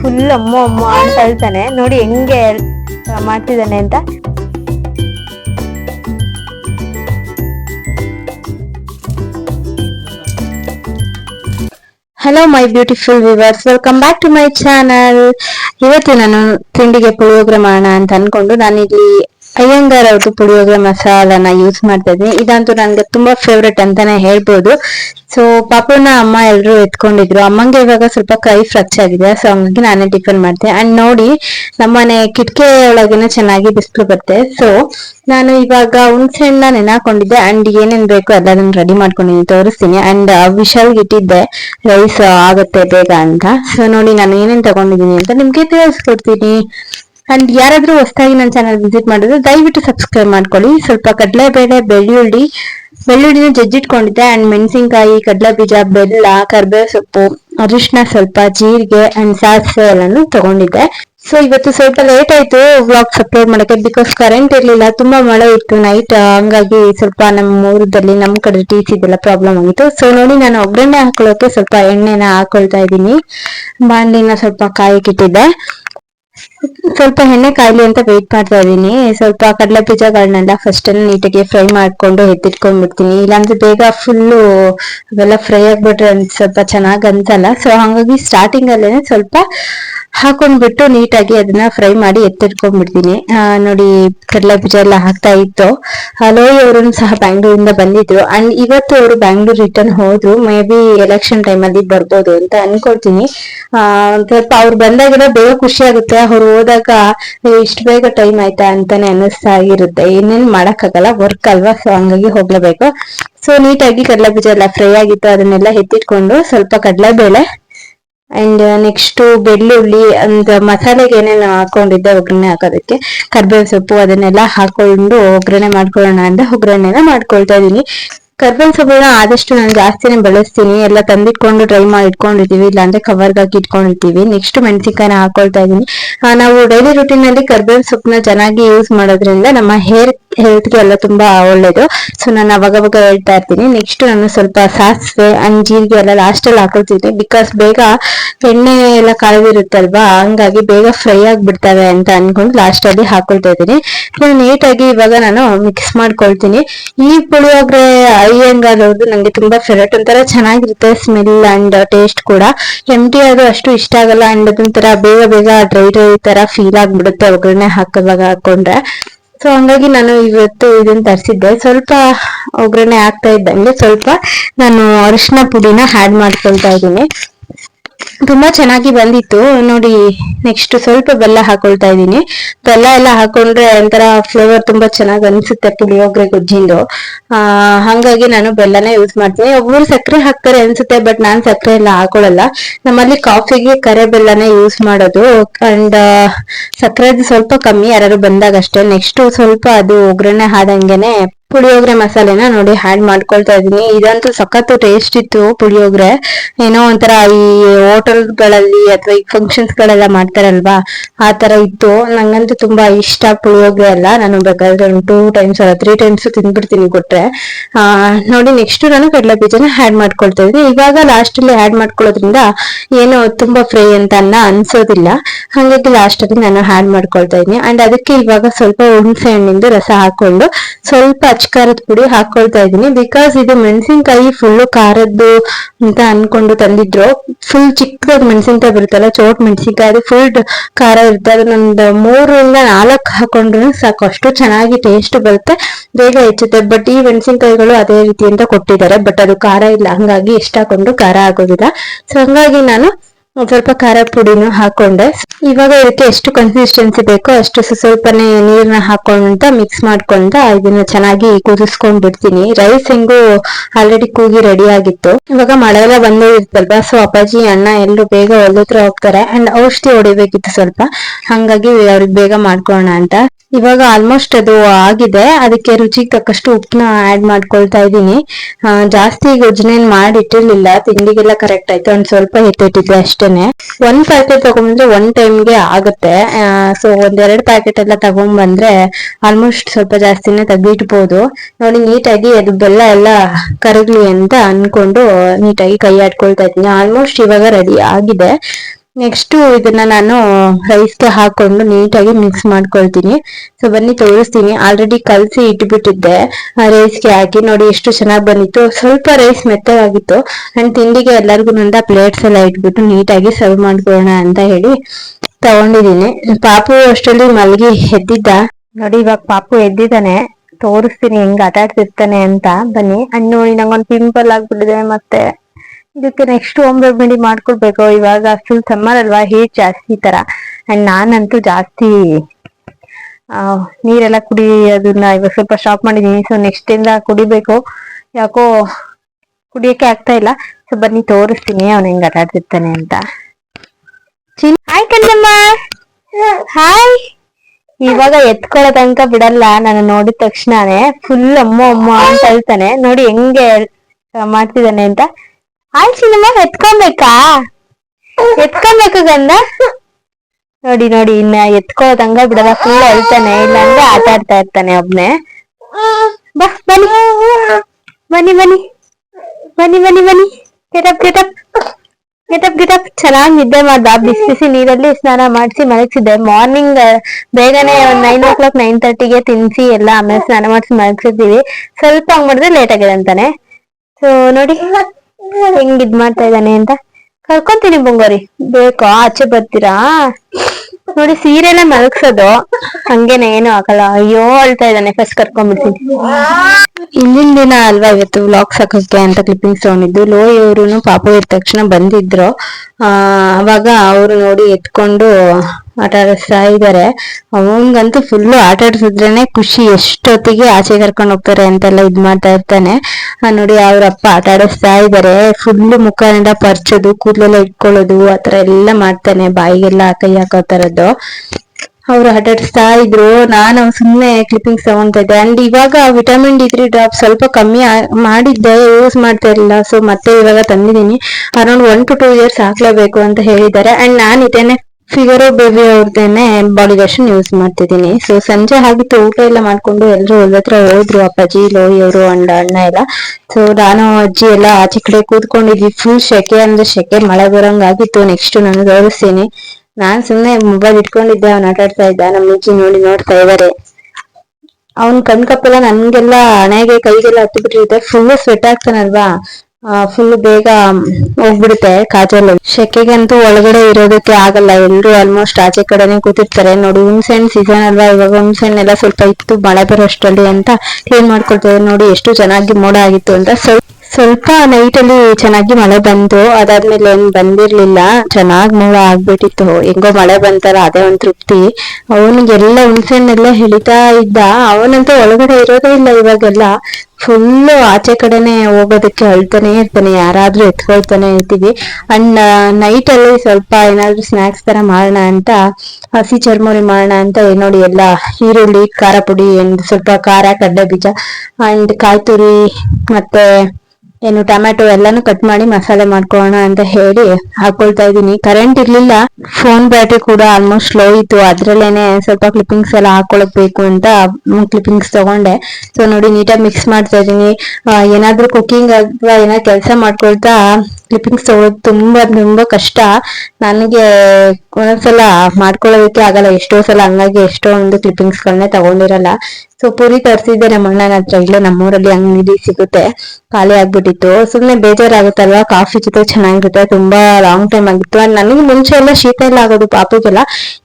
Full ಅಮ್ಮ ಅಮ್ಮ ಅಂತ ಹೇಳ್ತಾನೆ. ನೋಡಿ ಹೆಂಗೆ ಮಾಡ್ತಿದ್ದಾನೆ ಅಂತ. Hello my beautiful viewers welcome back to my channel ಇವತ್ತು ನಾನು ತಿಂಡಿಗೆ ಪುಳಿಯೋಗರೆ ಮಾಡೋಣ ಅಂತ ಅನ್ಕೊಂಡು ನಾನಿಲ್ಲಿ ಅಯ್ಯಂಗಾರ್ ಅವ್ರದ್ದು ಪುಳಿಯೋಗರೆ ಮಸಾಲಾನ ಯೂಸ್ ಮಾಡ್ತಾ ಇದ್ದೀನಿ ಇದಂತೂ ನನಗೆ ತುಂಬಾ ಫೇವ್ರೆಟ್ ಅಂತಾನೆ ಹೇಳ್ಬೋದು. ಸೊ ಪಾಪನ ಅಮ್ಮ ಎಲ್ಲರೂ ಎತ್ಕೊಂಡಿದ್ರು. ಅಮ್ಮಂಗೆ ಇವಾಗ ಸ್ವಲ್ಪ ಕೈ ಫ್ರಚ್ ಆಗಿದೆ. ಸೊ ಹಂಗಾಗಿ ನಾನೇ ಟಿಫನ್ ಮಾಡ್ತೆ. ಅಂಡ್ ನೋಡಿ, ನಮ್ಮನೆ ಕಿಟಕಿ ಒಳಗೇನೆ ಚೆನ್ನಾಗಿ ಬಿಸಿಲು ಬರುತ್ತೆ. ಸೊ ನಾನು ಇವಾಗ ಹುಣಸೆ ಹಣ್ಣ ನೆನಾಕೊಂಡಿದ್ದೆ. ಅಂಡ್ ಏನೇನ್ ಬೇಕು ಎಲ್ಲದನ್ನ ರೆಡಿ ಮಾಡ್ಕೊಂಡಿದ್ದೀನಿ. ತೋರಿಸ್ತೀನಿ. ಅಂಡ್ ವಿಶಾಲ್ಗೆ ಇಟ್ಟಿದ್ದೆ. ರೈಸ್ ಆಗುತ್ತೆ ಬೇಗ ಅಂತ. ಸೊ ನೋಡಿ ನಾನು ಏನೇನ್ ತಗೊಂಡಿದ್ದೀನಿ ಅಂತ ನಿಮ್ಗೆ ತಿಳಿಸ್ಕೊಡ್ತೀನಿ. ಅಂಡ್ ಯಾರಾದ್ರೂ ಹೊಸದಾಗಿ ನನ್ನ ಚಾನಲ್ ವಿಸಿಟ್ ಮಾಡಿದ್ರೆ ದಯವಿಟ್ಟು ಸಬ್ಸ್ಕ್ರೈಬ್ ಮಾಡ್ಕೊಳ್ಳಿ. ಸ್ವಲ್ಪ ಕಡಲೆಬೇಳೆ ಬೆಳ್ಳುಳ್ಳಿ, ಬೆಳ್ಳುಳ್ಳಿನ ಜಜ್ಜಿಟ್ಕೊಂಡಿದ್ದೆ ಅಂಡ್ ಮೆಣಸಿನ್ಕಾಯಿ ಕಡಲೆ ಬೀಜ ಬೆಲ್ಲ ಕರ್ಬೇವು ಸೊಪ್ಪು ಅರಿಶಿನ ಸ್ವಲ್ಪ, ಜೀರಿಗೆ ಅಂಡ್ ಸಾಸಿವೆ ಎಲ್ಲಾನು ತಗೊಂಡಿದ್ದೆ. ಸೊ ಇವತ್ತು ಸ್ವಲ್ಪ ಲೇಟ್ ಆಯ್ತು ವ್ಲಾಗ್ಸ್ ಅಪ್ಲೋಡ್ ಮಾಡಕ್ಕೆ ಬಿಕಾಸ್ ಕರೆಂಟ್ ಇರ್ಲಿಲ್ಲ, ತುಂಬಾ ಮಳೆ ಇತ್ತು ನೈಟ್ ಹಂಗಾಗಿ ಸ್ವಲ್ಪ ನಮ್ಮ ಊರದಲ್ಲಿ ನಮ್ ಕಡೆ ಟಿ ಇದೆಲ್ಲ ಪ್ರಾಬ್ಲಮ್ ಆಗಿತ್ತು. ಸೊ ನೋಡಿ ನಾನು ಒಗ್ಗರಣೆ ಹಾಕೊಳ್ಳೋಕೆ ಸ್ವಲ್ಪ ಎಣ್ಣೆನ ಹಾಕೊಳ್ತಾ ಇದ್ದೀನಿ. ಬಾಂಡ್ಲಿನ ಸ್ವಲ್ಪ ಕಾಯಕ್ಕಿಟ್ಟಿದ್ದೆ ಸ್ವಲ್ಪ ಎಣ್ಣೆ ಕಾಯ್ಲಿ ಅಂತ ವೇಟ್ ಮಾಡ್ತಾ ಇದೀನಿ ಸ್ವಲ್ಪ ಕಡಲೆ ಬೀಜಗಳನ್ನೆಲ್ಲ ಫಸ್ಟ್ ನೀಟಾಗಿ ಫ್ರೈ ಮಾಡ್ಕೊಂಡು ಎತ್ತಿಟ್ಕೊಂಡ್ಬಿಡ್ತೀನಿ. ಇಲ್ಲಾಂದ್ರೆ ಬೇಗ ಫುಲ್ಲು ಅವೆಲ್ಲ ಫ್ರೈ ಆಗ್ಬಿಟ್ರೆ ಸ್ವಲ್ಪ ಚೆನ್ನಾಗ್ ಅನ್ಸಲ್ಲ ಸೊ ಹಾಗಾಗಿ ಸ್ಟಾರ್ಟಿಂಗ್ ಅಲ್ಲೇನೆ ಸ್ವಲ್ಪ ಹಾಕೊಂಡ್ಬಿಟ್ಟು ನೀಟಾಗಿ ಅದನ್ನ ಫ್ರೈ ಮಾಡಿ ಎತ್ತಿಟ್ಕೊಂಡ್ಬಿಡ್ತೀನಿ. ನೋಡಿ ಕಡಲೆ ಬೀಜ ಎಲ್ಲ ಹಾಕ್ತಾ ಇತ್ತು. ಲೋಯಿ ಅವರು ಸಹ ಬ್ಯಾಂಗ್ಳೂರಿಂದ ಬಂದಿದ್ರು. ಅಂಡ್ ಇವತ್ತು ಅವರು ಬ್ಯಾಂಗ್ಳೂರ್ ರಿಟರ್ನ್ ಹೋದ್ರು. ಮೇ ಬಿ ಎಲೆಕ್ಷನ್ ಟೈಮ್ ಅಲ್ಲಿ ಬರ್ಬೋದು ಅಂತ ಅನ್ಕೊಳ್ತೀನಿ. ಸ್ವಲ್ಪ ಅವ್ರು ಬಂದಾಗೆಲ್ಲ ಬೇಗ ಖುಷಿ ಆಗುತ್ತೆ. ಅವ್ರು ಹೋದಾಗ ಇಷ್ಟು ಬೇಗ ಟೈಮ್ ಆಯ್ತಾ ಅಂತಾನೆ ಅನ್ನಿಸ್ತಾ ಇರುತ್ತೆ. ಇನ್ನೇನ್ ಮಾಡಕ್ಕಾಗಲ್ಲ. ವರ್ಕ್ ಅಲ್ವಾ? ಸೊ ಹಂಗಾಗಿ ಹೋಗ್ಲೇಬೇಕು. ಸೊ ನೀಟಾಗಿ ಕಡಲೆ ಬೀಜ ಎಲ್ಲ ಫ್ರೈ ಆಗಿತ್ತು. ಅದನ್ನೆಲ್ಲ ಎತ್ತಿಟ್ಕೊಂಡು ಸ್ವಲ್ಪ ಕಡಲೆಬೇಳೆ ಅಂಡ್ ನೆಕ್ಸ್ಟ್ ಬೆಳ್ಳುಳ್ಳಿ ಅಂಡ್ ಮಸಾಲೆಗೆ ಏನೇನು ಹಾಕೊಂಡಿದ್ದೆ ಒಗ್ಗರಣೆ ಹಾಕೋದಕ್ಕೆ ಕರ್ಬೇವು ಸೊಪ್ಪು ಅದನ್ನೆಲ್ಲ ಹಾಕೊಂಡು ಒಗ್ಗರಣೆ ಮಾಡ್ಕೊಳ್ಳೋಣ ಅಂತ ಒಗ್ಗರಣೆನ ಮಾಡ್ಕೊಳ್ತಾ ಇದೀನಿ ಕರ್ಬೇವು ಸೊಪ್ಪನ್ನ ಆದಷ್ಟು ನಾನು ಜಾಸ್ತಿನೇ ಬಳಸ್ತೀನಿ. ಎಲ್ಲ ತಂದಿಟ್ಕೊಂಡು ಡ್ರೈ ಮಾಡಿ ಇಟ್ಕೊಂಡಿರ್ತೀವಿ, ಇಲ್ಲಾಂದ್ರೆ ಕವರ್ಗೆ ಹಾಕಿ ಇಟ್ಕೊಂಡಿರ್ತೀವಿ. ನೆಕ್ಸ್ಟ್ ಮೆಣಸಿನ್ಕಾಯಿನ ಹಾಕೊಳ್ತಾ ಇದೀನಿ ನಾವು ಡೈಲಿ ರುಟೀನ್ ಅಲ್ಲಿ ಕರ್ಬೇವು ಸೊಪ್ಪನ್ನ ಚೆನ್ನಾಗಿ ಯೂಸ್ ಮಾಡೋದ್ರಿಂದ ನಮ್ಮ ಹೇರ್ ಹೆಲ್ತ್ಗೆ ಎಲ್ಲ ತುಂಬಾ ಒಳ್ಳೇದು. ಸೊ ನಾನು ಅವಾಗ ಅವಾಗ ಹೇಳ್ತಾ ಇರ್ತೀನಿ. ನೆಕ್ಸ್ಟ್ ನಾನು ಸ್ವಲ್ಪ ಸಾಸಿವೆ ಅಂಡ್ ಜೀರಿಗೆ ಎಲ್ಲ ಲಾಸ್ಟ್ ಅಲ್ಲಿ ಹಾಕೊಳ್ತೀನಿ ಬಿಕಾಸ್ ಬೇಗ ಎಣ್ಣೆ ಎಲ್ಲ ಕಾಯ್ದಿರುತ್ತಲ್ವಾ ಹಂಗಾಗಿ ಬೇಗ ಫ್ರೈ ಆಗಿಬಿಡ್ತವೆ ಅಂತ ಅನ್ಕೊಂಡು ಲಾಸ್ಟ್ ಅಲ್ಲಿ ಹಾಕೊಳ್ತಾ ಇದ್ದೀನಿ. ನೀಟಾಗಿ ಇವಾಗ ನಾನು ಮಿಕ್ಸ್ ಮಾಡ್ಕೊಳ್ತೀನಿ. ಈ ಪುಳಿಯೋಗರೆ ಅಯ್ಯಂಗಾದವ್ರದ್ದು ನನಗೆ ನಂಗೆ ತುಂಬಾ ಫೇವ್ರೇಟ್ ಒಂಥರ ಚೆನ್ನಾಗಿರುತ್ತೆ ಸ್ಮೆಲ್ ಅಂಡ್ ಟೇಸ್ಟ್ ಕೂಡ. ಎಂಟಿ ಆದ್ರೂ ಅಷ್ಟು ಇಷ್ಟ ಆಗಲ್ಲ. ಅಂಡ್ ಅದೊಂಥರ ಬೇಗ ಬೇಗ ಡ್ರೈ ಡ್ರೈ ತರ ಫೀಲ್ ಆಗ್ಬಿಡುತ್ತೆ. ಒಗ್ಗರಣೆ ಹಾಕುವಾಗ ಹಾಕೊಂಡ್ರೆ. ಸೊ ಹಂಗಾಗಿ ನಾನು ಇವತ್ತು ಇದನ್ನ ತರಿಸಿದ್ದೆ. ಸ್ವಲ್ಪ ಒಗ್ಗರಣೆ ಆಗ್ತಾ ಇದ್ದಂಗೆ ಸ್ವಲ್ಪ ನಾನು ಅರಿಶಿನ ಪುಡಿನ ಆ್ಯಡ್ ಮಾಡ್ಕೊಳ್ತಾ ಇದ್ದೀನಿ. ತುಂಬಾ ಚೆನ್ನಾಗಿ ಬಂದಿತ್ತು. ನೋಡಿ ನೆಕ್ಸ್ಟ್ ಸ್ವಲ್ಪ ಬೆಲ್ಲ ಹಾಕೊಳ್ತಾ ಇದ್ದೀನಿ. ಬೆಲ್ಲ ಎಲ್ಲ ಹಾಕೊಂಡ್ರೆ ಒಂಥರ ಫ್ಲೇವರ್ ತುಂಬಾ ಚೆನ್ನಾಗಿ ಅನ್ಸುತ್ತೆ ಪುಳಿಯೋಗ್ರೆ ಗೊಜ್ಜಿಂದು. ಆ, ಹಂಗಾಗಿ ನಾನು ಬೆಲ್ಲನೇ ಯೂಸ್ ಮಾಡ್ತೀನಿ. ಒಬ್ಬರು ಸಕ್ಕರೆ ಹಾಕ್ತಾರೆ ಅನ್ಸುತ್ತೆ ಬಟ್ ನಾನ್ ಸಕ್ಕರೆ ಎಲ್ಲ ಹಾಕೊಳ್ಳಲ್ಲ ನಮ್ಮಲ್ಲಿ ಕಾಫಿಗೆ ಕರೆ ಬೆಲ್ಲನೇ ಯೂಸ್ ಮಾಡೋದು. ಅಂಡ್ ಸಕ್ಕರೆದು ಸ್ವಲ್ಪ ಕಮ್ಮಿ ಯಾರು ಬಂದಾಗ ಅಷ್ಟೇ ನೆಕ್ಸ್ಟ್ ಸ್ವಲ್ಪ ಅದು ಒಗ್ಗರಣೆ ಆದಂಗೆನೆ ಪುಳಿಯೋಗರೆ ಮಸಾಲೆನ ನೋಡಿ ಹ್ಯಾಡ್ ಮಾಡ್ಕೊಳ್ತಾ ಇದೀನಿ ಇದಂತೂ ಸಖತ್ತು ಟೇಸ್ಟ್ ಇತ್ತು ಪುಳಿಯೋಗರೆ. ಏನೋ ಒಂಥರ ಈ ಹೋಟೆಲ್ಗಳಲ್ಲಿ ಅಥವಾ ಈ ಫಂಕ್ಷನ್ಸ್ ಗಳೆಲ್ಲ ಮಾಡ್ತಾರಲ್ವಾ, ಆ ತರ ಇತ್ತು. ನಂಗಂತೂ ತುಂಬಾ ಇಷ್ಟ ಪುಳಿಯೋಗರೆ ಎಲ್ಲ. ನಾನು ಬೇಕಾದ್ರೆ ಒಂದು ಟೂ ಟೈಮ್ಸ್ ಅಲ್ಲ ತ್ರೀ ಟೈಮ್ಸ್ ತಿಂದ್ಬಿಡ್ತೀನಿ ಕೊಟ್ರೆ. ಆ, ನೋಡಿ ನೆಕ್ಸ್ಟ್ ನಾನು ಕಡಲೆ ಬೀಜನ ಹ್ಯಾಡ್ ಮಾಡ್ಕೊಳ್ತಾ ಇದ್ದೀನಿ. ಇವಾಗ ಲಾಸ್ಟ್ ಅಲ್ಲಿ ಆ್ಯಡ್ ಮಾಡ್ಕೊಳ್ಳೋದ್ರಿಂದ ಏನೋ ತುಂಬಾ ಫ್ರೈ ಅಂತ ಅನ್ನ ಅನ್ಸೋದಿಲ್ಲ. ಹಾಗಾಗಿ ಲಾಸ್ಟ್ ಅಲ್ಲಿ ನಾನು ಹ್ಯಾಡ್ ಮಾಡ್ಕೊಳ್ತಾ ಇದ್ದೀನಿ. ಅಂಡ್ ಅದಕ್ಕೆ ಇವಾಗ ಸ್ವಲ್ಪ ಹುಣಸೆ ಹಣ್ಣಿಂದು ರಸ ಹಾಕೊಂಡು ಸ್ವಲ್ಪ ಅಚ್ಕಾರದ ಪುಡಿ ಹಾಕೊಳ್ತಾ ಇದ್ದೀನಿ. ಬಿಕಾಸ್ ಇದು ಮೆಣಸಿನ್ಕಾಯಿ ಫುಲ್ಲು ಖಾರದ್ದು ಅಂತ ಅನ್ಕೊಂಡು ತಂದಿದ್ರು. ಫುಲ್ ಚಿಕ್ಕದಾಗಿ ಮೆಣಸಿನ್ಕಾಯಿ ಬರುತ್ತಲ್ಲ, ಚೋಟ್ ಮೆಣಸಿನ್ಕಾಯಿ, ಅದು ಫುಲ್ ಖಾರ ಇರುತ್ತೆ. ಅದನ್ನೊಂದು ಮೂರರಿಂದ ನಾಲ್ಕು ಹಾಕೊಂಡ್ರು ಸಾಕು. ಅಷ್ಟು ಚೆನ್ನಾಗಿ ಟೇಸ್ಟ್ ಬರುತ್ತೆ, ಬೇಗ ಹೆಚ್ಚುತ್ತೆ. ಬಟ್ ಈ ಮೆಣಸಿನ್ಕಾಯಿಗಳು ಅದೇ ರೀತಿ ಅಂತ ಕೊಟ್ಟಿದ್ದಾರೆ. ಬಟ್ ಅದು ಖಾರ ಇಲ್ಲ. ಹಂಗಾಗಿ ಇಷ್ಟ ಹಾಕೊಂಡು ಖಾರ ಆಗೋದಿಲ್ಲ. ಸೊ ಹಂಗಾಗಿ ನಾನು ಸ್ವಲ್ಪ ಖಾರ ಪುಡಿನೂ ಹಾಕೊಂಡೆ. ಇವಾಗ ಇದಕ್ಕೆ ಎಷ್ಟು ಕನ್ಸಿಸ್ಟೆನ್ಸಿ ಬೇಕೋ ಅಷ್ಟು ಸ್ವಲ್ಪನೇ ನೀರನ್ನ ಹಾಕೊಂಡ ಮಿಕ್ಸ್ ಮಾಡ್ಕೊಂಡ ಇದನ್ನ ಚೆನ್ನಾಗಿ ಕುದಿಸ್ಕೊಂಡ್ ಬಿಡ್ತೀನಿ. ರೈಸ್ ಹೆಂಗು ಆಲ್ರೆಡಿ ಕೂಗಿ ರೆಡಿ ಆಗಿತ್ತು. ಇವಾಗ ಮಳೆ ಎಲ್ಲ ಬಂದೇ ಇರ್ತಲ್ವಾ ಸೊ ಅಪ್ಪಾಜಿ, ಅಣ್ಣ ಎಲ್ಲರೂ ಬೇಗ ಹೊಲ್ದ ಹತ್ರ ಹೋಗ್ತಾರೆ. ಅಂಡ್ ಔಷಧಿ ಹೊಡಿಬೇಕಿತ್ತು ಸ್ವಲ್ಪ. ಹಂಗಾಗಿ ಅವ್ರಿಗೆ ಬೇಗ ಮಾಡ್ಕೊಳ್ಳೋಣ ಅಂತ. ಇವಾಗ ಆಲ್ಮೋಸ್ಟ್ ಅದು ಆಗಿದೆ. ಅದಕ್ಕೆ ರುಚಿಗೆ ತಕ್ಕಷ್ಟು ಉಪ್ಪನ್ನ ಆಡ್ ಮಾಡ್ಕೊಳ್ತಾ ಇದ್ದೀನಿ. ಜಾಸ್ತಿ ಗೊಜ್ಜನೇನ್ ಮಾಡಿಟ್ಟಿರಲಿಲ್ಲ. ತಿಂಡಿಗೆಲ್ಲ ಕರೆಕ್ಟ್ ಆಯ್ತು. ಒಂದ್ ಸ್ವಲ್ಪ ಎತ್ತಿಟ್ಟಿದ್ದೆ ಅಷ್ಟೇನೆ. ಒಂದ್ ಪ್ಯಾಕೆಟ್ ತಗೊಂಡ್ರೆ ಒನ್ ಟೈಮ್ ಟೈಮ್ಗೆ ಆಗುತ್ತೆ. ಸೊ ಒಂದೆರಡು ಪ್ಯಾಕೆಟ್ ಎಲ್ಲ ತಗೊಂಡ್ಬಂದ್ರೆ ಆಲ್ಮೋಸ್ಟ್ ಸ್ವಲ್ಪ ಜಾಸ್ತಿನೇ ತೆಗಿಟ್ಬೋದು ನೋಡಿ ನೀಟಾಗಿ ಅದು ಬೆಲ್ಲ ಎಲ್ಲ ಕರಗ್ಲಿ ಅಂತ ಅನ್ಕೊಂಡು ನೀಟಾಗಿ ಕೈ ಆಡ್ಕೊಳ್ತಾ ಇದ್ದೀನಿ. ಆಲ್ಮೋಸ್ಟ್ ಇವಾಗ ರೆಡಿ ಆಗಿದೆ. ನೆಕ್ಸ್ಟ್ ಇದನ್ನ ನಾನು ರೈಸ್ಗೆ ಹಾಕೊಂಡು ನೀಟಾಗಿ ಮಿಕ್ಸ್ ಮಾಡ್ಕೊಳ್ತೀನಿ. ಸೊ ಬನ್ನಿ ತೋರಿಸ್ತೀನಿ. ಆಲ್ರೆಡಿ ಕಲಸಿ ಇಟ್ಬಿಟ್ಟಿದ್ದೆ ರೈಸ್ಗೆ ಹಾಕಿ. ನೋಡಿ ಎಷ್ಟು ಚೆನ್ನಾಗಿ ಬಂದಿತ್ತು. ಸ್ವಲ್ಪ ರೈಸ್ ಮೆತ್ತವಾಗಿತ್ತು. ಅಂಡ್ ತಿಂಡಿಗೆ ಎಲ್ಲರಿಗೂ ನಂದ ಪ್ಲೇಟ್ಸ್ ಎಲ್ಲ ಇಟ್ಬಿಟ್ಟು ನೀಟಾಗಿ ಸರ್ವ್ ಮಾಡ್ಕೊಳ್ಳೋಣ ಅಂತ ಹೇಳಿ ತಗೊಂಡಿದೀನಿ ಪಾಪು ಅಷ್ಟರಲ್ಲಿ ಮಲಗಿ ಎದ್ದಿದ್ದ. ನೋಡಿ, ಇವಾಗ ಪಾಪು ಎದ್ದಿದ್ದಾನೆ. ತೋರಿಸ್ತೀನಿ, ಹೆಂಗ್ ಆಟಾಡ್ತಿರ್ತಾನೆ ಅಂತ. ಬನ್ನಿ ಅಣ್ಣ ನೋಡಿ ನಂಗೊಂದು ಪಿಂಪಲ್ ಆಗ್ಬಿಟ್ಟಿದೆ ಮತ್ತೆ. ಇದಕ್ಕೆ ನೆಕ್ಸ್ಟ್ ಹೋಮ್ ರೆಮಿಡಿ ಮಾಡ್ಕೊಡ್ಬೇಕು. ಇವಾಗ ಫುಲ್ ಸಮ್ಮರ್ ಅಲ್ವಾ ಹೀಟ್ ಜಾಸ್ತಿ ತರ. ಅಂಡ್ ನಾನಂತೂ ಜಾಸ್ತಿ ನೀರೆಲ್ಲ ಕುಡಿಯೋದನ್ನ ಇವಾಗ ಸ್ವಲ್ಪ ಸ್ಟಾಪ್ ಮಾಡಿದೀನಿ ಸೊ ನೆಕ್ಸ್ಟ್ ಇಂದ ಕುಡಿಬೇಕು. ಯಾಕೋ, ಕುಡಿಯಕ್ಕೆ ಆಗ್ತಾ ಇಲ್ಲ. ಸೊ ಬನ್ನಿ, ತೋರಿಸ್ತೀನಿ, ಅವ್ನು ಹೆಂಗ್ ಆಟಾಡ್ತಿರ್ತಾನೆ ಅಂತ. ಹಾಯ್ ಕಣ್ಣಮ್ಮ. ಹಾಯ್ ಇವಾಗ ಎತ್ಕೊಳ್ಳೋ ತನಕ ಬಿಡಲ್ಲ, ನಾನು ನೋಡಿದ ತಕ್ಷಣನೇ ಫುಲ್ ಅಮ್ಮ ಅಮ್ಮ ಅಂತ ಹೇಳ್ತಾನೆ. ನೋಡಿ ಹೆಂಗೆ ಮಾಡ್ತಿದ್ದಾನೆ ಅಂತ. Hi cinema ಎತ್ಕೊಬೇಕಾ? ಎತ್ಕೊಬೇಕು ಗಂಧ ನೋಡಿ ನೋಡಿ, ಇನ್ನ ಎತ್ಕೊಳ್ಳೋದಂಗ ಬಿಡಲ್ಲ ಫುಲ್ ಅಳ್ತಾನೆ ಇಲ್ಲಾಂದ್ರೆ ಆಟ ಆಡ್ತಾ ಇರ್ತಾನೆ ಒಬ್ನೇ. ಬಾ, ಬನ್ನಿ. ಬನ್ನಿ ಬನ್ನಿ. ಬನ್ನಿ ಬನ್ನಿ ಬನ್ನಿ. ಗೆಟಪ್ ಗೆಟಪ್ ಗೆಟಪ್ ಗೆಟಪ್ ಚೆನ್ನಾಗಿ ನಿದ್ದೆ ಮಾಡ್ದ ಬಿಸಿ ಬಿಸಿ ನೀರಲ್ಲಿ ಸ್ನಾನ ಮಾಡಿಸಿ ಮಲಗಿಸಿದ್ದೆ. ಮಾರ್ನಿಂಗ್ ಬೇಗನೆ ಒಂದ್ ನೈನ್ ಓ ಕ್ಲಾಕ್ ನೈನ್ ತರ್ಟಿಗೆ ತಿನ್ಸಿ ಎಲ್ಲ ಆಮೇಲೆ ಸ್ನಾನ ಮಾಡಿಸಿ ಮಲಗಿಸಿದ್ದೀವಿ. ಸ್ವಲ್ಪ ಹಂಗ್ ಮಾಡಿದ್ರೆ ಲೇಟ್ ಆಗಿದೆ ಅಂತಾನೆ ಸೊ ನೋಡಿ ಹೆಂಗ್ ಇದ್ ಮಾಡ್ತಾ ಇದ್ದಾನೆ ಅಂತ. ಕರ್ಕೊಂತೀನಿ ಬೊಂಗೋರಿ. ಬೇಕೋ? ಆಚೆ ಬರ್ತೀರಾ? ನೋಡಿ ಸೀರೆಲ್ಲ ಮಲಗ್ಸೋದು. ಹಂಗೇನೆ ಏನು ಆಗಲ್ಲ. ಅಯ್ಯೋ ಅಳ್ತಾ ಇದ್ದಾನೆ. ಫಸ್ಟ್ ಕರ್ಕೊಂಡ್ಬಿಡ್ತೀನಿ ಹಿಂದಿನ ದಿನ ಅಲ್ವಾ ಇವತ್ತು ವ್ಲಾಗ್ಸ್ ಹಾಕೋಕೆ ಅಂತ ಕ್ಲಿಪ್ಪಿಂಗ್ಸ್ ತಗೊಂಡಿದ್ದು. ಲೋ ಇವ್ರು ಪಾಪ ಇದ್ದ ತಕ್ಷಣ ಬಂದಿದ್ರು. ಅವಾಗ ಅವರು ನೋಡಿ ಎತ್ಕೊಂಡು ಆಟ ಆಡಿಸ್ತಾ ಇದಾರೆ. ಅವಂಗಂತೂ ಫುಲ್ಲು ಆಟ ಆಡಿಸಿದ್ರೇನೆ ಖುಷಿ. ಎಷ್ಟೊತ್ತಿಗೆ ಆಚೆ ಕರ್ಕೊಂಡು ಹೋಗ್ತಾರೆ ಅಂತೆಲ್ಲ ಇದ್ ಮಾಡ್ತಾ ಇರ್ತಾನೆ. ನೋಡಿ ನೋಡಿ ಅವ್ರಪ್ಪ ಆಟ ಆಡಿಸ್ತಾ ಇದಾರೆ. ಫುಲ್ ಮುಖದಿಂದ ಪರ್ಚೋದು, ಕೂದಲೆಲ್ಲ ಇಟ್ಕೊಳ್ಳೋದು ಆತರ ಎಲ್ಲ ಮಾಡ್ತಾನೆ. ಬಾಯಿಗೆಲ್ಲ ಕೈ ಹಾಕೋ ತರದ್ದು ಅವ್ರು ಆಟಾಡಿಸ್ತಾ ಇದ್ರು. ನಾನು ಸುಮ್ನೆ ಕ್ಲಿಪ್ಪಿಂಗ್ಸ್ ತಗೊಂತಾ ಇದ್ದೆ. ಅಂಡ್ ಇವಾಗ ವಿಟಮಿನ್ ಡಿ ತ್ರೀ ಡ್ರಾಪ್ ಸ್ವಲ್ಪ ಕಮ್ಮಿ ಮಾಡಿದ್ದೆ. ಯೂಸ್ ಮಾಡ್ತಾ ಇರಲಿಲ್ಲ. ಸೊ ಮತ್ತೆ ಇವಾಗ ತಂದಿದ್ದೀನಿ. Around one to two years ಹಾಕ್ಲೇಬೇಕು ಅಂತ ಹೇಳಿದ್ದಾರೆ. ಅಂಡ್ ನಾನು ಇದೇನೆ ಫಿಗರೋ ಬೇಬಿ ಅವ್ರದ್ದೇನೆ ಬಾಡಿ ಲೋಷನ್ ಯೂಸ್ ಮಾಡ್ತಿದ್ದೀನಿ. ಸೊ ಸಂಜೆ ಆಗಿತ್ತು, ಊಟ ಎಲ್ಲ ಮಾಡ್ಕೊಂಡು ಎಲ್ಲರೂ ಹತ್ರ ಹೋದ್ರು, ಅಪ್ಪಾಜಿ, ಲೋಹಿ ಅವರು ಅಂಡ ಅಣ್ಣ ಎಲ್ಲ. ಸೊ ನಾನು, ಅಜ್ಜಿ ಎಲ್ಲ ಆಚೆ ಕಡೆ ಕೂತ್ಕೊಂಡಿದ್ವಿ ಫುಲ್ ಶೆಕೆ ಅಂದ್ರೆ ಶೆಕೆ, ಮಳೆ ಬರಂಗ್ ಆಗಿತ್ತು ನೆಕ್ಸ್ಟ್ ನಾನು ತೋರಿಸ್ತೀನಿ. ನಾನ್ ಸುಮ್ನೆ ಮೊಬೈಲ್ ಇಟ್ಕೊಂಡಿದ್ದೆ, ಅವ್ನ ಆಟ ಆಡ್ತಾ ಇದ್ದ ನಮ್ಮ ಅಜ್ಜಿ ನೋಡಿ ನೋಡ್ತಾ ಇದಾರೆ. ಅವ್ನ್ ಕಣ್ಕಪ್ಪೆಲ್ಲ ನನ್ಗೆಲ್ಲ ಹಣೆಗೆ ಕೈಗೆಲ್ಲ ಹತ್ತಿ ಬಿಟ್ಟಿರುತ್ತೆ. ಫುಲ್ ಸ್ವೆಟ್ ಆಗ್ತಾನಲ್ವಾ? ಫುಲ್ ಬೇಗ ಹೋಗ್ಬಿಡುತ್ತೆ ಕಾಜಲ್ ಸೆಕೆಗಂತೂ ಒಳಗಡೆ ಇರೋದಕ್ಕೆ ಆಗಲ್ಲ. ಎಲ್ರು ಆಲ್ಮೋಸ್ಟ್ ಆಚೆ ಕಡೆನೆ ಕೂತಿರ್ತಾರೆ. ನೋಡಿ, ಹುಣ್ಸೆಹಣ್ಣು ಸೀಸನ್ ಅಲ್ವಾ? ಇವಾಗ ಹುಣ್ಸೆಹಣ್ಣು ಎಲ್ಲ ಸ್ವಲ್ಪ ಇತ್ತು. ಮಳೆ ಬರೋ ಅಷ್ಟರಲ್ಲಿ ಅಂತ ಕ್ಲೀನ್ ಮಾಡ್ಕೊಳ್ತಾರೆ. ನೋಡಿ, ಎಷ್ಟು ಚೆನ್ನಾಗಿ ಮೋಡ ಆಗಿತ್ತು ಅಂತ. ಸ್ವಲ್ಪ ಸ್ವಲ್ಪ ಅಲ್ಲಿ ಚೆನ್ನಾಗಿ ಮಳೆ ಬಂತು. ಅದಾದ್ಮೇಲೆ ಏನ್ ಬಂದಿರ್ಲಿಲ್ಲ. ಚೆನ್ನಾಗಿ ಮೋಡ ಆಗ್ಬಿಟ್ಟಿತ್ತು. ಹೆಂಗೋ ಮಳೆ ಬಂತಲ್ಲ, ಅದೇ ಒಂದ್ ತೃಪ್ತಿ. ಅವನಿಗೆಲ್ಲ ಹುಣ್ಸೆಹಣ್ಣೆಲ್ಲ ಹಿಡಿತಾ ಇದ್ದ. ಅವನಂತೂ ಒಳಗಡೆ ಇರೋದೇ ಇಲ್ಲ ಇವಾಗೆಲ್ಲ. ಫುಲ್ ಆಚೆ ಕಡೆನೆ ಹೋಗೋದಕ್ಕೆ ಅಳ್ತಾನೆ ಇರ್ತಾನೆ. ಯಾರಾದ್ರೂ ಎತ್ಕೊಳ್ತಾನೆ ಇರ್ತೀವಿ. ಅಂಡ್ ನೈಟ್ ಅಲ್ಲಿ ಸ್ವಲ್ಪ ಏನಾದ್ರೂ ಸ್ನಾಕ್ಸ್ ತರ ಮಾಡೋಣ ಅಂತ, ಹಸಿ ಚರ್ಮುರಿ ಮಾಡೋಣ ಅಂತ ನೋಡಿ ಎಲ್ಲ ಈರುಳ್ಳಿ, ಖಾರ ಪುಡಿ ಒಂದು ಸ್ವಲ್ಪ ಖಾರ, ಕಡ್ಲೆ ಬೀಜ ಅಂಡ್ ಕಾಯಿ ತುರಿ ಮತ್ತೆ ಏನು ಟೊಮ್ಯಾಟೊ ಎಲ್ಲಾನು ಕಟ್ ಮಾಡಿ ಮಸಾಲೆ ಮಾಡ್ಕೊಳ್ಳೋಣ ಅಂತ ಹೇಳಿ ಹಾಕೊಳ್ತಾ ಇದೀನಿ ಕರೆಂಟ್ ಇರ್ಲಿಲ್ಲ ಫೋನ್ ಬ್ಯಾಟ್ರಿ ಕೂಡ ಆಲ್ಮೋಸ್ಟ್ ಲೋ ಇತ್ತು. ಅದ್ರಲ್ಲೇನೆ ಸ್ವಲ್ಪ ಕ್ಲಿಪ್ಪಿಂಗ್ಸ್ ಎಲ್ಲ ಹಾಕೊಳಕ್ ಬೇಕು ಅಂತ ಕ್ಲಿಪ್ಪಿಂಗ್ಸ್ ತಗೊಂಡೆ. ಸೊ ನೋಡಿ ನೀಟಾಗಿ ಮಿಕ್ಸ್ ಮಾಡ್ತಾ ಇದ್ದೀನಿ. ಏನಾದ್ರೂ ಕುಕಿಂಗ್ ಅಥವಾ ಏನಾದ್ರು ಕೆಲಸ ಮಾಡ್ಕೊಳ್ತಾ ಕ್ಲಿಪ್ಪಿಂಗ್ಸ್ ತಗೊಳ್ಳೋದು ತುಂಬಾ ತುಂಬಾ ಕಷ್ಟ. ನನಗೆ ಒಂದೊಂದ್ಸಲ ಮಾಡ್ಕೊಳ್ಳೋದಕ್ಕೆ ಆಗಲ್ಲ. ಎಷ್ಟೋ ಸಲ ಹಂಗಾಗಿ ಒಂದು ಕ್ಲಿಪ್ಪಿಂಗ್ಸ್ ಗಳನ್ನೇ ತಗೊಂಡಿರಲ್ಲ. ಸೊ ಪುರಿ ತರಿಸಿದ್ದೆ ನಮ್ಮ ಅಣ್ಣನ ಹತ್ರ ಇಲ್ಲೇ ನಮ್ಮೂರಲ್ಲಿ ಅಂಗಡಿ ಸಿಗುತ್ತೆ. ಖಾಲಿ ಆಗ್ಬಿಟ್ಟಿತ್ತು. ಸುಮ್ನೆ ಬೇಜಾರಾಗುತ್ತಲ್ವಾ? ಕಾಫಿ ಜೊತೆ ಚೆನ್ನಾಗಿರುತ್ತೆ. ತುಂಬಾ ಲಾಂಗ್ ಟೈಮ್ ಆಗಿತ್ತು. ನನಗೆ ಮುಂಚೆ ಎಲ್ಲ ಶೀತ ಎಲ್ಲ ಆಗೋದು ಪಾಪಿಗೆಲ್ಲ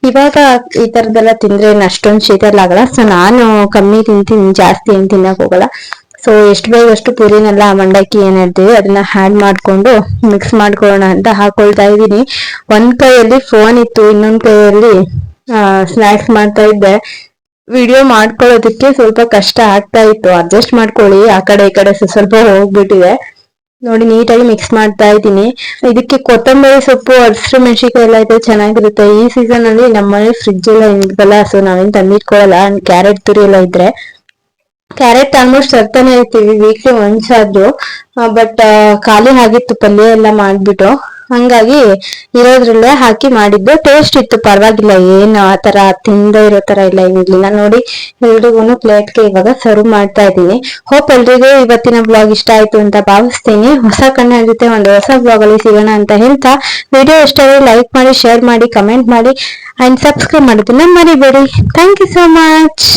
ಇವಾಗ ಈ ತರದೆಲ್ಲ ತಿಂದ್ರೆ ಅಷ್ಟೊಂದು ಶೀತ ಎಲ್ಲ ಆಗಲ್ಲ. ಸೊ ನಾನು ಕಮ್ಮಿ ತಿಂತೀನಿ, ಜಾಸ್ತಿ ಏನ್ ತಿನ್ನಕ್ ಹೋಗಲ್ಲ. ಸೊ ಎಷ್ಟು ಬೇಗ ಅಷ್ಟು ಪುರಿನೆಲ್ಲ ಮಂಡಕ್ಕಿ ಏನ್ ಹೇಳ್ತೀವಿ ಅದನ್ನ ಹ್ಯಾಡ್ ಮಾಡ್ಕೊಂಡು ಮಿಕ್ಸ್ ಮಾಡ್ಕೊಳ್ಳೋಣ ಅಂತ ಹಾಕೊಳ್ತಾ ಇದ್ದೀನಿ. ಒಂದ್ ಕೈಯಲ್ಲಿ ಫೋನ್ ಇತ್ತು, ಇನ್ನೊಂದ್ ಕೈಯಲ್ಲಿ ಸ್ನಾಕ್ಸ್ ಮಾಡ್ತಾ ಇದ್ದೆ. ವಿಡಿಯೋ ಮಾಡ್ಕೊಳ್ಳೋದಕ್ಕೆ ಸ್ವಲ್ಪ ಕಷ್ಟ ಆಗ್ತಾ ಇತ್ತು. ಅಡ್ಜಸ್ಟ್ ಮಾಡ್ಕೊಳ್ಳಿ. ಆ ಕಡೆ ಈ ಕಡೆ ಸ್ವಲ್ಪ ಸ್ವಲ್ಪ ಹೋಗ್ಬಿಟ್ಟಿದೆ. ನೋಡಿ, ನೀಟಾಗಿ ಮಿಕ್ಸ್ ಮಾಡ್ತಾ ಇದ್ದೀನಿ. ಇದಕ್ಕೆ ಕೊತ್ತಂಬರಿ ಸೊಪ್ಪು, ಹಸಿರು ಮೆಣಸಿಕಾಯಿ ಎಲ್ಲ ಇದ್ರೆ ಚೆನ್ನಾಗಿರುತ್ತೆ. ಈ ಸೀಸನ್ ಅಲ್ಲಿ ನಮ್ಮನೆ ಫ್ರಿಜ್ ಎಲ್ಲ ಇಲ್ವಲ್ಲ ಸೊ ನಾವೇನ್ ತಂದಿಟ್ಕೊಳ್ಳಲ್ಲ ಕ್ಯಾರೆಟ್ ತುರಿ ಎಲ್ಲ ಇದ್ರೆ. ಕ್ಯಾರೆಟ್ ಆಲ್ಮೋಸ್ಟ್ ತರ್ತಾನೆ ಇರ್ತೀವಿ ವೀಕ್ಲಿ ಒನ್ಸ್ ಆದ್ರೂ. ಬಟ್ ಖಾಲಿ ಆಗಿತ್ತು, ಪಲ್ಯ ಎಲ್ಲ ಮಾಡ್ಬಿಟ್ಟು. ಹಂಗಾಗಿ ಇರೋದ್ರಲ್ಲೇ ಹಾಕಿ ಮಾಡಿದ್ದು. ಟೇಸ್ಟ್ ಇತ್ತು, ಪರವಾಗಿಲ್ಲ. ಏನು ಆ ತರ ತಿಂದೇ ಇರೋ ತರ ಇಲ್ಲ ಏನಿರ್ಲಿಲ್ಲ ನೋಡಿ ಎಲ್ರಿಗೂ ಪ್ಲೇಟ್ಗೆ ಇವಾಗ ಸರ್ವ್ ಮಾಡ್ತಾ ಇದ್ದೀನಿ. ಹೋಪ್ ಎಲ್ರಿಗೂ ಇವತ್ತಿನ ಬ್ಲಾಗ್ ಇಷ್ಟ ಆಯ್ತು ಅಂತ ಭಾವಿಸ್ತೀನಿ. ಹೊಸ ಕಣ್ಣ ಜೊತೆ ಒಂದು ಹೊಸ ಬ್ಲಾಗ್ ಅಲ್ಲಿ ಸಿಗೋಣ ಅಂತ ಹೇಳ್ತಾ. ವಿಡಿಯೋ ಇಷ್ಟ ಲೈಕ್ ಮಾಡಿ ಶೇರ್ ಮಾಡಿ ಕಮೆಂಟ್ ಮಾಡಿ ಅಂಡ್ ಸಬ್ಸ್ಕ್ರೈಬ್ ಮಾಡೋದನ್ನ ಮರಿಬೇಡಿ. Thank you so much